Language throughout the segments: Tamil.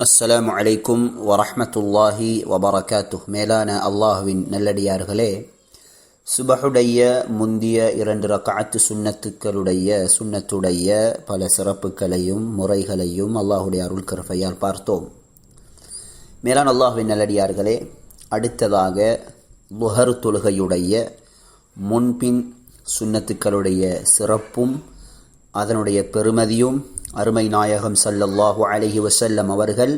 அஸ்ஸலாம் அலைக்கும் வரஹமத்துல்லாஹி வபரகாத்து மேலான அல்லாஹுவின் நல்லடியார்களே சுபஹுடைய முந்திய இரண்டு ரக்காத்து சுன்னத்துக்களுடைய சுன்னத்துடைய பல சிறப்புகளையும் முறைகளையும் அல்லாஹுடைய அருள் கருஃபையால் பார்த்தோம். மேலான அல்லாஹுவின் நல்லடியார்களே அடுத்ததாக லுஹர் தொழுகையுடைய முன்பின் சுன்னத்துக்களுடைய சிறப்பும் அதனுடைய பெருமதியும் அருமை நாயகம் சல்லல்லாஹு அலைஹி வசல்லம் அவர்கள்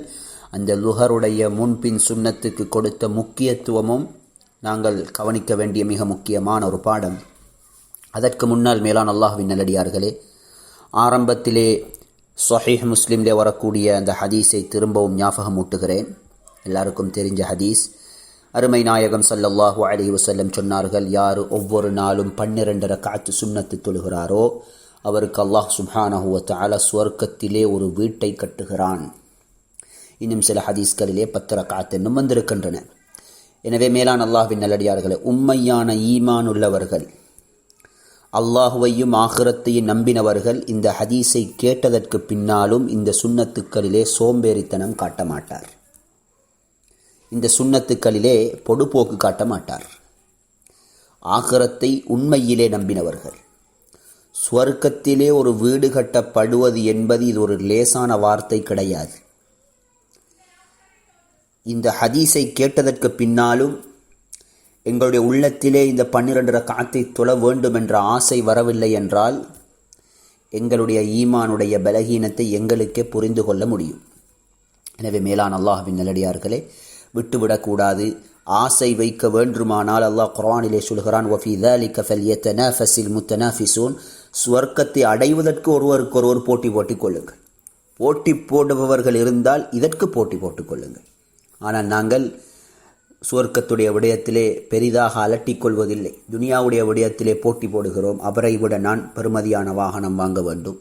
அந்த லுஹருடைய முன்பின் சுன்னத்துக்கு கொடுத்த முக்கியத்துவமும் நாங்கள் கவனிக்க வேண்டிய மிக முக்கியமான ஒரு பாடம். அதற்கு முன்னால் மேலான் அல்லாஹுவின் நல்லடியார்களே ஆரம்பத்திலே சொஹீஹ் முஸ்லீம்லே வரக்கூடிய அந்த ஹதீஸை திரும்பவும் ஞாபகம் ஊட்டுகிறேன். எல்லாருக்கும் தெரிஞ்ச ஹதீஸ். அருமை நாயகம் சல்லல்லாஹு அலி வசல்லம் சொன்னார்கள் யார் ஒவ்வொரு நாளும் பன்னிரண்டு ரக்காத்து சுண்ணத்து தொழுகிறாரோ அவருக்கு அல்லாஹ் சுப்ஹானஹுவ தஆலா சுவர்க்கத்திலே ஒரு வீட்டை கட்டுகிறான். இன்னும் சில ஹதீஸ்களிலே பத்து ரக்காத் என்னும் வந்திருக்கின்றன. எனவே மேலான் அல்லாஹ்வின் நல்லடியார்களே உண்மையான ஈமான் உள்ளவர்கள் அல்லாஹுவையும் ஆகிரத்தையும் நம்பினவர்கள் இந்த ஹதீஸை கேட்டதற்கு பின்னாலும் இந்த சுன்னத்துக்களிலே சோம்பேறித்தனம் காட்ட மாட்டார். இந்த சுண்ணத்துக்களிலே பொடுபோக்கு காட்ட மாட்டார். ஆகிரத்தை உண்மையிலே நம்பினவர்கள் ஸ்வர்க்கத்திலே ஒரு வீடு கட்டப்படுவது என்பது இது ஒரு லேசான வார்த்தை கிடையாது. இந்த ஹதீஸை கேட்டதற்கு பின்னாலும் எங்களுடைய உள்ளத்திலே இந்த பன்னிரண்டு ரக்காத்தை தொழ வேண்டும் என்ற ஆசை வரவில்லை என்றால் எங்களுடைய ஈமானுடைய பலகீனத்தை எங்களுக்கே புரிந்து கொள்ள முடியும். எனவே மேலான அல்லாஹ்வின் நல்லடியார்களே விட்டுவிடக்கூடாது. ஆசை வைக்க வேண்டுமானால் அல்லாஹ் குரானிலே சொல்கிறான் ஒஃபி தலிக ஃபல்யத்தனாஃபஸில் முத்தனாஃபிசூன் சுவர்க்கத்தை அடைவதற்கு ஒருவருக்கு ஒருவர் போட்டி போட்டிக் கொள்ளுங்கள். போட்டி போடுபவர்கள் இருந்தால் இதற்கு போட்டி போட்டுக் கொள்ளுங்கள். ஆனால் நாங்கள் சுவர்க்கத்துடைய விடயத்திலே பெரிதாக அலட்டிக் கொள்வதில்லை. துனியாவுடைய விடயத்திலே போட்டி போடுகிறோம். அவரை விட நான் பெருமதியான வாகனம் வாங்க வேண்டும்.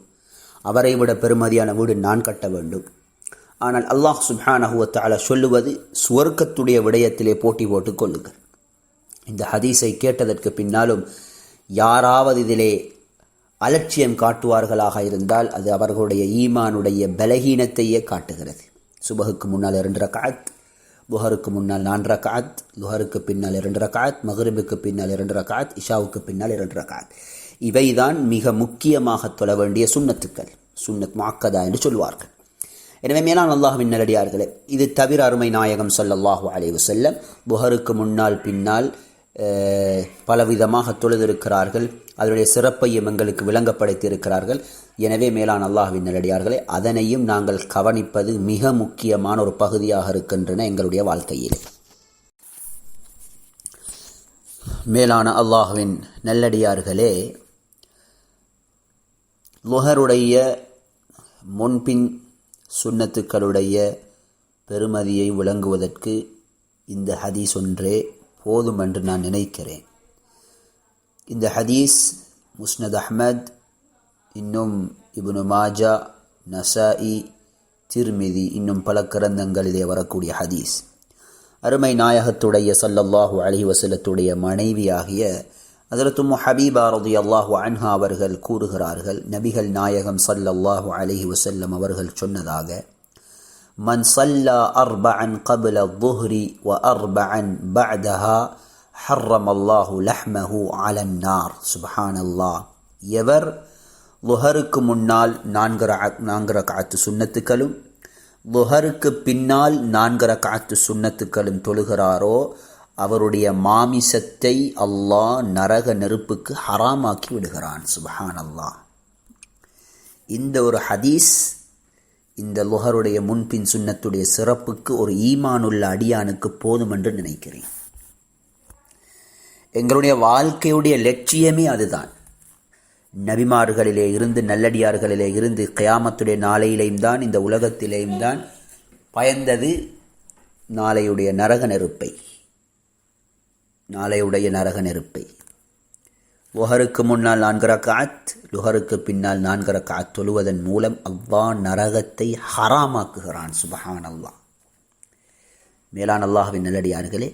அவரை விட பெருமதியான வீடு நான் கட்ட வேண்டும். ஆனால் அல்லாஹ் சுப்ஹானஹுவத்தால சொல்லுவது சுவர்க்கத்துடைய விடயத்திலே போட்டி போட்டுக் கொள்ளுங்கள். இந்த ஹதீஸை கேட்டதற்கு பின்னாலும் யாராவது இதிலே அலட்சியம் காட்டுவார்களாக இருந்தால் அது அவர்களுடைய ஈமானுடைய பலகீனத்தையே காட்டுகிறது. சுபகுக்கு முன்னால் இரண்டு ரக்காத் புஹருக்கு முன்னால் நான்கு ரக்காத் லுஹருக்கு பின்னால் இரண்டு ரக்காத் மகரிபுக்கு பின்னால் இரண்டு ரக்காத் இஷாவுக்கு பின்னால் இரண்டு ரக்காத் இவைதான் மிக முக்கியமாக தொழ வேண்டிய சுண்ணத்துக்கள். சுண்ணத் மாக்கதா என்று சொல்வார்கள். எனவே மேலான் அல்லாஹுவின் நல்லடியார்களே இது தவிர அருமை நாயகம் சொல்லல்லாஹு அலைவு செல்லம் புகருக்கு முன்னால் பின்னால் பலவிதமாக தொழுதிருக்கிறார்கள். அதனுடைய சிறப்பையும் எங்களுக்கு விளங்கப்படுத்தியிருக்கிறார்கள். எனவே மேலான அல்லாஹுவின் நல்லடியார்களே அதனையும் நாங்கள் கவனிப்பது மிக முக்கியமான ஒரு பகுதியாக இருக்கின்றன எங்களுடைய வாழ்க்கையில். மேலான அல்லாஹுவின் நல்லடியார்களே லுஹருடைய முன்பின் சுன்னத்துக்களுடைய பெருமதியை விளங்குவதற்கு இந்த ஹதீஸ் ஒன்றே போதும் என்று நான் நினைக்கிறேன். இந்த ஹதீஸ் முஸ்னத் அஹ்மத் இன்னும் இப்னு மாஜா நசாஇ திருமிதி இன்னும் பல கிரந்தங்களிலே வரக்கூடிய ஹதீஸ். அருமை நாயகத்துடைய சல்லல்லாஹு அலி வசலத்துடைய மனைவியாகிய அதிரத்தும் ஹபீபா ரதியல்லாஹு அன்ஹா அவர்கள் கூறுகிறார்கள் நபிகள் நாயகம் சல்லல்லாஹு அலஹி வசல்லம் அவர்கள் சொன்னதாக மன் சல்லா அர்பன் கபில துஹ்ரி வ அர்பன் பஅதஹா ஹர்ரம் அல்லாஹு லஹ்மஹு அலன்னார் சுபஹான் அல்லாஹ் எவர் லுஹருக்கு முன்னால் நான்கு நான்கு காத்து சுண்ணத்துக்களும் லுஹருக்கு பின்னால் நான்கு காத்து சுண்ணத்துக்களும் தொழுகிறாரோ அவருடைய மாமிசத்தை அல்லாஹ் நரக நெருப்புக்கு ஹராமாக்கி விடுகிறான். சுபஹான் அல்லாஹ் இந்த ஒரு ஹதீஸ் இந்த லுஹருடைய முன்பின் சுன்னத்துடைய சிறப்புக்கு ஒரு ஈமானுள்ள அடியானுக்கு போதும் என்று நினைக்கிறேன். எங்களுடைய வாழ்க்கையுடைய லட்சியமே அதுதான். நபிமார்களிலே இருந்து நல்லடியார்களிலே இருந்து கயாமத்துடைய நாளையிலேயும் தான் இந்த உலகத்திலேயும் தான் பயந்தது நாளையுடைய நரக நெருப்பை. நாளையுடைய நரக நெருப்பை. ஒஹருக்கு முன்னால் நான்கு ரக்காத் லுஹருக்கு பின்னால் நான்கு ரக்காத் தொழுவதன் மூலம் அவ்வா நரகத்தை ஹராமாக்குகிறான் சுபஹான் அல்லாஹ் மேலான் அல்லாஹுவின் நல்லடியார்களே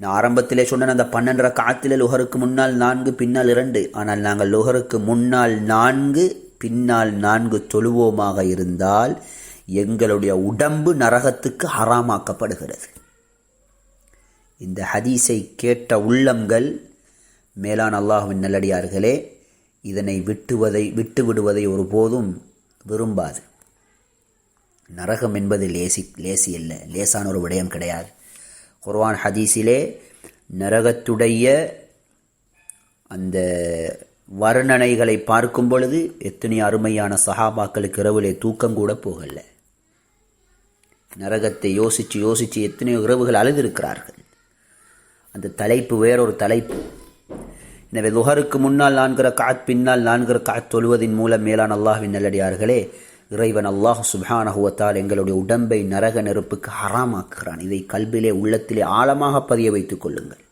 நான் ஆரம்பத்திலே சொன்ன அந்த பன்னெண்டரை காத்தில் லுகருக்கு முன்னால் நான்கு பின்னால் இரண்டு. ஆனால் நாங்கள் லுகருக்கு முன்னால் நான்கு பின்னால் நான்கு தொழுவோமாக இருந்தால் எங்களுடைய உடம்பு நரகத்துக்கு ஹராமாக்கப்படுகிறது. இந்த ஹதீஸை கேட்ட உள்ளங்கள் மேலான் அல்லாஹுவின் நல்லடியார்களே இதனை விட்டுவதை விட்டு விடுவதை ஒருபோதும் விரும்பாது. நரகம் என்பது லேசி லேசி அல்ல லேசான ஒரு விடயம் கிடையாது. குர்வான் ஹதீஸிலே நரகத்துடைய அந்த வர்ணனைகளை பார்க்கும் பொழுது எத்தனை அருமையான சஹாபாக்களுக்கு இரவிலே தூக்கம் கூட போகலை. நரகத்தை யோசித்து யோசித்து எத்தனையோ இரவுகள் அழுதிருக்கிறார்கள். அந்த தலைப்பு வேறொரு தலைப்பு. எனவே லுஹருக்கு முன்னால் நான்கிற காத் பின்னால் நான்கிற காத் தொழுவதின் மூலம் மேலான அல்லாஹின் நல்லடியார்களே இறைவன் அல்லாஹ் சுப்ஹானஹுவத்தால் எங்களுடைய உடம்பை நரக நெருப்புக்கு ஹராமாக்குகிறான். இதை கல்விலே உள்ளத்திலே ஆழமாக பதிய வைத்துக் கொள்ளுங்கள்.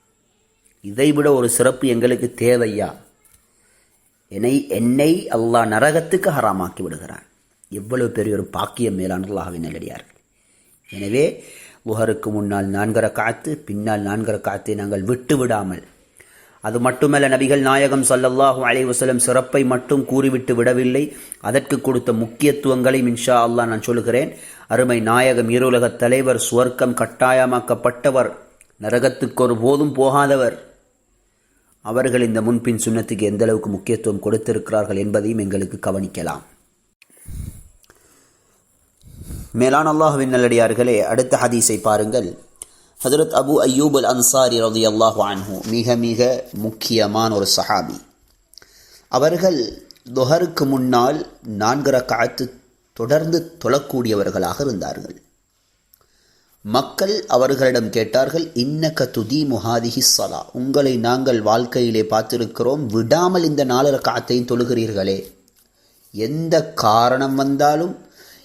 இதைவிட ஒரு சிறப்பு எங்களுக்கு தேவையா? என்னை என்னை அல்லாஹ் நரகத்துக்கு ஹராமாக்கி விடுகிறான். எவ்வளவு பெரிய ஒரு பாக்கியம் மேலான அல்லாஹ்வின் நல்லடியார்கள். எனவே உஹருக்கு முன்னால் நான்கர காத்து பின்னால் நான்கர காத்தை நாங்கள் விட்டு விடாமல் அது மட்டுமல்ல நபிகள் நாயகம் சல்லல்லாஹு அலைவசலம் சிறப்பை மட்டும் கூறிவிட்டு விடவில்லை. அதற்கு கொடுத்த முக்கியத்துவங்களை இன்ஷா அல்லா நான் சொல்கிறேன். அருமை நாயகம் இருலகத் தலைவர் சுவர்க்கம் கட்டாயமாக்கப்பட்டவர் நரகத்துக்கு ஒரு போதும் போகாதவர். அவர்கள் இந்த முன்பின் சுன்னத்துக்கு எந்த அளவுக்கு முக்கியத்துவம் கொடுத்திருக்கிறார்கள் என்பதையும் எங்களுக்கு கவனிக்கலாம். மேலான அல்லாஹுவின் நல்லடியார்களே அடுத்த ஹதீஸை பாருங்கள். ஹதரத் அபு அய்யூப் அல் அன்சாரி ரதி அல்லாஹு அன்ஹு மிக மிக முக்கியமான ஒரு சஹாபி. அவர்கள் துஹருக்கு முன்னால் நான்கு ரக்காத்து தொடர்ந்து தொழக்கூடியவர்களாக இருந்தார்கள். மக்கள் அவர்களிடம் கேட்டார்கள் இன்னக்க துதி முஹாதிஹி சலா உங்களை நாங்கள் வாழ்க்கையிலே பார்த்திருக்கிறோம் விடாமல் இந்த நாலு ரக்காத்தையும் தொழுகிறீர்களே. எந்த காரணம் வந்தாலும்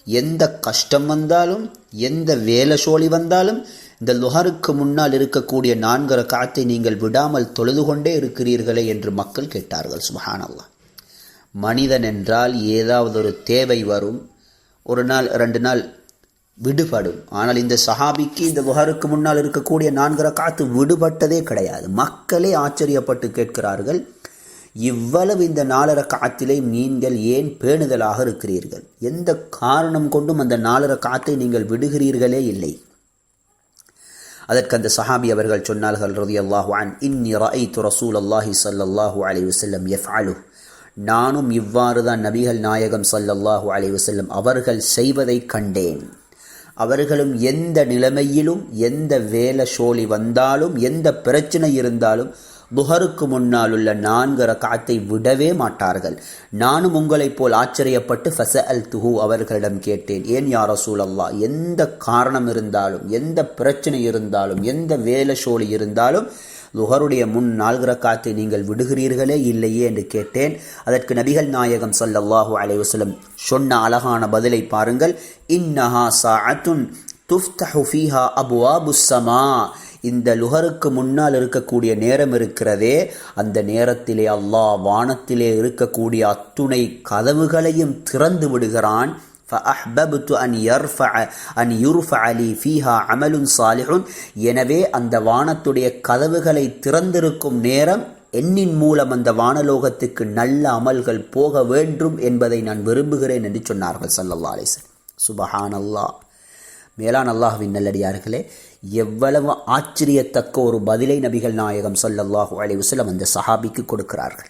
எந்த கஷ்டம் வந்தாலும் எந்த வேலை சோழி வந்தாலும் இந்த லுஹருக்கு முன்னால் இருக்கக்கூடிய நான்கு ரக்காத்தை நீங்கள் விடாமல் தொழுது கொண்டே இருக்கிறீர்களே என்று மக்கள் கேட்டார்கள் சுபஹானல்லா மனிதன் என்றால் ஏதாவது ஒரு தேவை வரும் ஒரு நாள் ரெண்டு நாள் விடுபடும். ஆனால் இந்த சஹாபிக்கு இந்த புகாருக்கு முன்னால் இருக்கக்கூடிய நான்கு ரக்காத்து விடுபட்டதே கிடையாது. மக்களே ஆச்சரியப்பட்டு கேட்கிறார்கள் இவ்வளவு இந்த நாலர காத்திலே நீங்கள் ஏன் பேணுதலாக இருக்கிறீர்கள்? எந்த காரணம் கொண்டும் அந்த நாலர காத்தை நீங்கள் விடுகிறீர்களே இல்லை. அதற்கு அந்த சஹாபி அவர்கள் சொன்னார்கள் ரதி அல்லாஹுவான் இன்னி ரஐத்து ரசூல் அல்லாஹி சல்லாஹூ அலி எஃப் எஃப்அலு நானும் இவ்வாறு தான் நபிகள் நாயகம் சல்லல்லாஹூ அலி வசல்லம் அவர்கள் செய்வதை கண்டேன். அவர்களும் எந்த நிலைமையிலும் எந்த வேலை சோழி வந்தாலும் எந்த பிரச்சனை இருந்தாலும் புகருக்கு முன்னால் உள்ள நான்கு ரக்காத்தை விடவே மாட்டார்கள். நானும் உங்களைப் போல் ஆச்சரியப்பட்டு ஃபச அல் துஹு அவர்களிடம் கேட்டேன். ஏன் யார சூழல்லா எந்த காரணம் இருந்தாலும் எந்த பிரச்சனை இருந்தாலும் எந்த வேலை சோழி இருந்தாலும் லுகருடைய முன் நான்கு ரக்காத்தை நீங்கள் விடுகிறீர்களே இல்லையே? என்று கேட்டேன். அதற்கு நபிகள் நாயகம் சல்லல்லாஹூ அலைவசலம் சொன்ன அழகான பதிலை பாருங்கள். இன்னஹா சாஅத்துன் துஃப்தஹு ஃபீஹா அபுவா புஸ்ஸமா இந்த லுஹருக்கு முன்னால் இருக்கக்கூடிய நேரம் இருக்கிறதே அந்த நேரத்திலே அல்லாஹ் வானத்திலே இருக்கக்கூடிய அத்துணை கதவுகளையும் திறந்து விடுகிறான் فأحببت أن يرفع أن يرفع لي فيها عمل صالح எனவே அந்த வானத்துடைய கதவுகளை திறந்திருக்கும் நேரம் எண்ணின் மூலம் அந்த வானலோகத்துக்கு நல்ல அமல்கள் போக வேண்டும் என்பதை நான் விரும்புகிறேன் என்று சொன்னார்கள் சல்லல்லா அலிசன் சுபஹான் அல்லாஹ் மேலான் அல்லாஹுவின் நல்லடியார்களே எவ்வளவு ஆச்சரியத்தக்க ஒரு பதிலை நபிகள் நாயகம் சொல்லல்லாஹு அலைவுசலம் அந்த சஹாபிக்கு கொடுக்கிறார்கள்.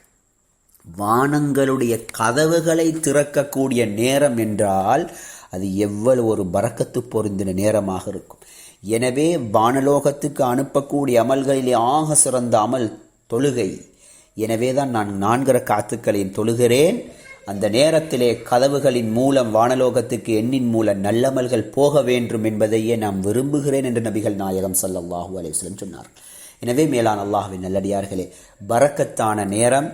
வானங்களுடைய கதவுகளை திறக்கக்கூடிய நேரம் என்றால் அது எவ்வளவு ஒரு பறக்கத்து பொருந்தின நேரமாக இருக்கும். எனவே வானலோகத்துக்கு அனுப்பக்கூடிய அமல்களிலே ஆக சிறந்த அமல் தொழுகை. எனவே தான் நான் நான்கிற காத்துக்களையும் தொழுகிறேன். அந்த நேரத்திலே கதவுகளின் மூலம் வானலோகத்துக்கு எண்ணின் மூலம் நல்லமல்கள் போக வேண்டும் என்பதையே நாம் விரும்புகிறேன் என்று நபிகள் நாயகம் சல்லல்லாஹூ அலைவசலம் சொன்னார். எனவே மேலான அல்லாஹுவின் நல்லடியார்களே பறக்கத்தான நேரம்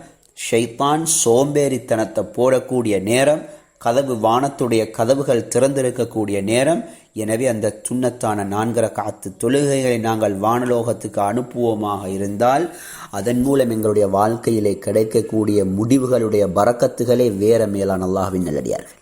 ஷைத்தான் சோம்பேறித்தனத்தை போடக்கூடிய நேரம் கதவு வானத்துடைய கதவுகள் திறந்திருக்கக்கூடிய நேரம். எனவே அந்த சுண்ணத்தான நான்கர காத்து தொழுகைகளை நாங்கள் வானலோகத்துக்கு அனுப்புவோமாக இருந்தால் அதன் மூலம் எங்களுடைய வாழ்க்கையிலே கிடைக்கக்கூடிய முடிவுகளுடைய பறக்கத்துகளே வேற மேலான அல்லாஹின் நல்லடியார்கள்.